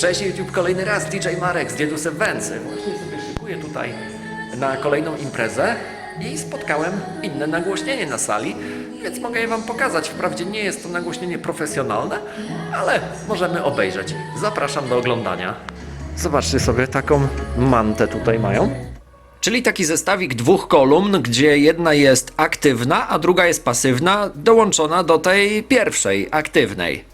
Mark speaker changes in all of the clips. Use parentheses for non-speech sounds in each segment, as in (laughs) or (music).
Speaker 1: Cześć YouTube, kolejny raz DJ Marek z Dziedusem Węcy. Właśnie sobie szykuję tutaj na kolejną imprezę i spotkałem inne nagłośnienie na sali, więc mogę je Wam pokazać. Wprawdzie nie jest to nagłośnienie profesjonalne, ale możemy obejrzeć. Zapraszam do oglądania. Zobaczcie sobie, taką mantę tutaj mają. Czyli taki zestawik dwóch kolumn, gdzie jedna jest aktywna, a druga jest pasywna, dołączona do tej pierwszej, aktywnej.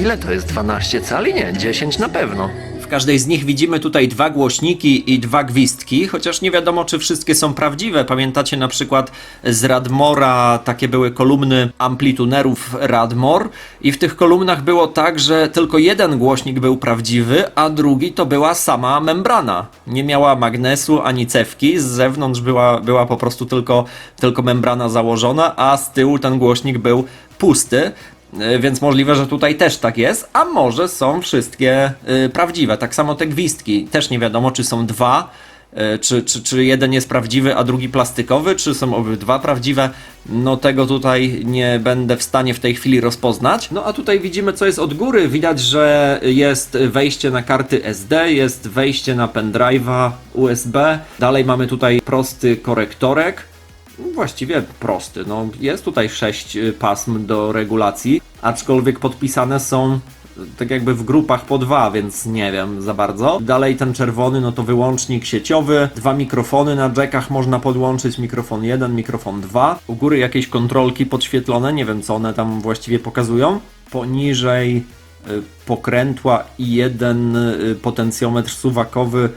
Speaker 1: Ile to jest 12 cali? Nie, 10 na pewno.
Speaker 2: W każdej z nich widzimy tutaj dwa głośniki i dwa gwizdki, chociaż nie wiadomo, czy wszystkie są prawdziwe. Pamiętacie na przykład z Radmora takie były kolumny amplitunerów Radmor i w tych kolumnach było tak, że tylko jeden głośnik był prawdziwy, a drugi to była sama membrana. Nie miała magnesu ani cewki, z zewnątrz była, była po prostu tylko, tylko membrana założona, a z tyłu ten głośnik był pusty. Y, Więc możliwe, że tutaj też tak jest, a może są wszystkie y, prawdziwe. Tak samo te gwizdki. Też nie wiadomo, czy są dwa, y, czy, czy, czy jeden jest prawdziwy, a drugi plastikowy, czy są obydwa prawdziwe. No tego tutaj nie będę w stanie w tej chwili rozpoznać. No a tutaj widzimy, co jest od góry. Widać, że jest wejście na karty SD, jest wejście na pendrive'a USB. Dalej mamy tutaj prosty korektorek. Właściwie prosty. No, jest tutaj sześć y, pasm do regulacji, aczkolwiek podpisane są y, tak jakby w grupach po dwa, więc nie wiem za bardzo. Dalej ten czerwony, no to wyłącznik sieciowy, dwa mikrofony na jackach można podłączyć, mikrofon 1, mikrofon 2. U góry jakieś kontrolki podświetlone, nie wiem co one tam właściwie pokazują. Poniżej y, pokrętła i jeden potencjometr suwakowy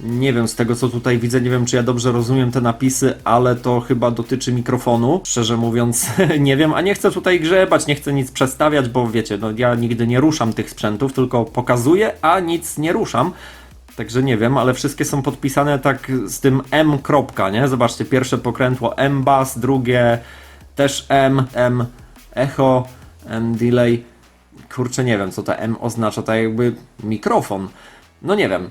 Speaker 2: nie wiem, z tego co tutaj widzę, nie wiem czy ja dobrze rozumiem te napisy, ale to chyba dotyczy mikrofonu. Szczerze mówiąc, (laughs) nie wiem, a nie chcę tutaj grzebać, nie chcę nic przestawiać, bo wiecie, no ja nigdy nie ruszam tych sprzętów, tylko pokazuję, a nic nie ruszam. Także nie wiem, ale wszystkie są podpisane tak z tym M kropka, nie? Zobaczcie, pierwsze pokrętło M bass, drugie też M, M echo, M delay. Kurczę, nie wiem co to M oznacza, tak jakby mikrofon. No nie wiem.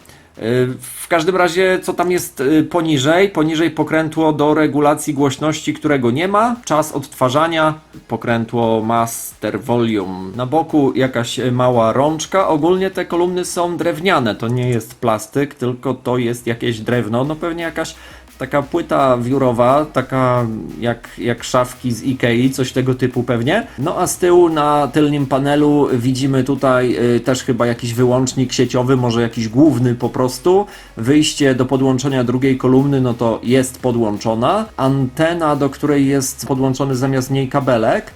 Speaker 2: W każdym razie, co tam jest yy, poniżej? Poniżej pokrętło do regulacji głośności, którego nie ma. Czas odtwarzania, pokrętło master volume. Na boku jakaś yy, mała rączka. Ogólnie te kolumny są drewniane. To nie jest plastyk, tylko to jest jakieś drewno. No pewnie jakaś taka płyta wiórowa, taka jak, jak szafki z Ikei, coś tego typu pewnie. No a z tyłu na tylnym panelu widzimy tutaj y, też chyba jakiś wyłącznik sieciowy, może jakiś główny po prostu. Wyjście do podłączenia drugiej kolumny, no to jest podłączona. Antena, do której jest podłączony zamiast niej kabelek.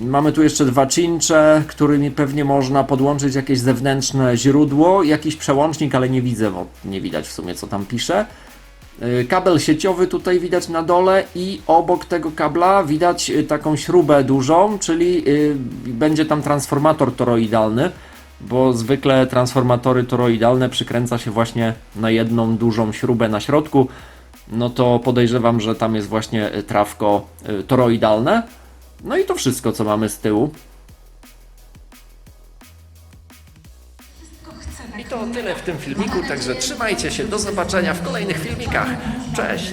Speaker 2: Mamy tu jeszcze dwa cincze, którymi pewnie można podłączyć jakieś zewnętrzne źródło, jakiś przełącznik, ale nie widzę, bo nie widać w sumie co tam pisze. Y, Kabel sieciowy tutaj widać na dole i obok tego kabla widać y, taką śrubę dużą, czyli y, będzie tam transformator toroidalny, bo zwykle transformatory toroidalne przykręca się właśnie na jedną dużą śrubę na środku. No to podejrzewam, że tam jest właśnie trawko toroidalne. No i to wszystko, co mamy z tyłu.
Speaker 1: I to tyle w tym filmiku, także trzymajcie się, do zobaczenia w kolejnych filmikach. Cześć!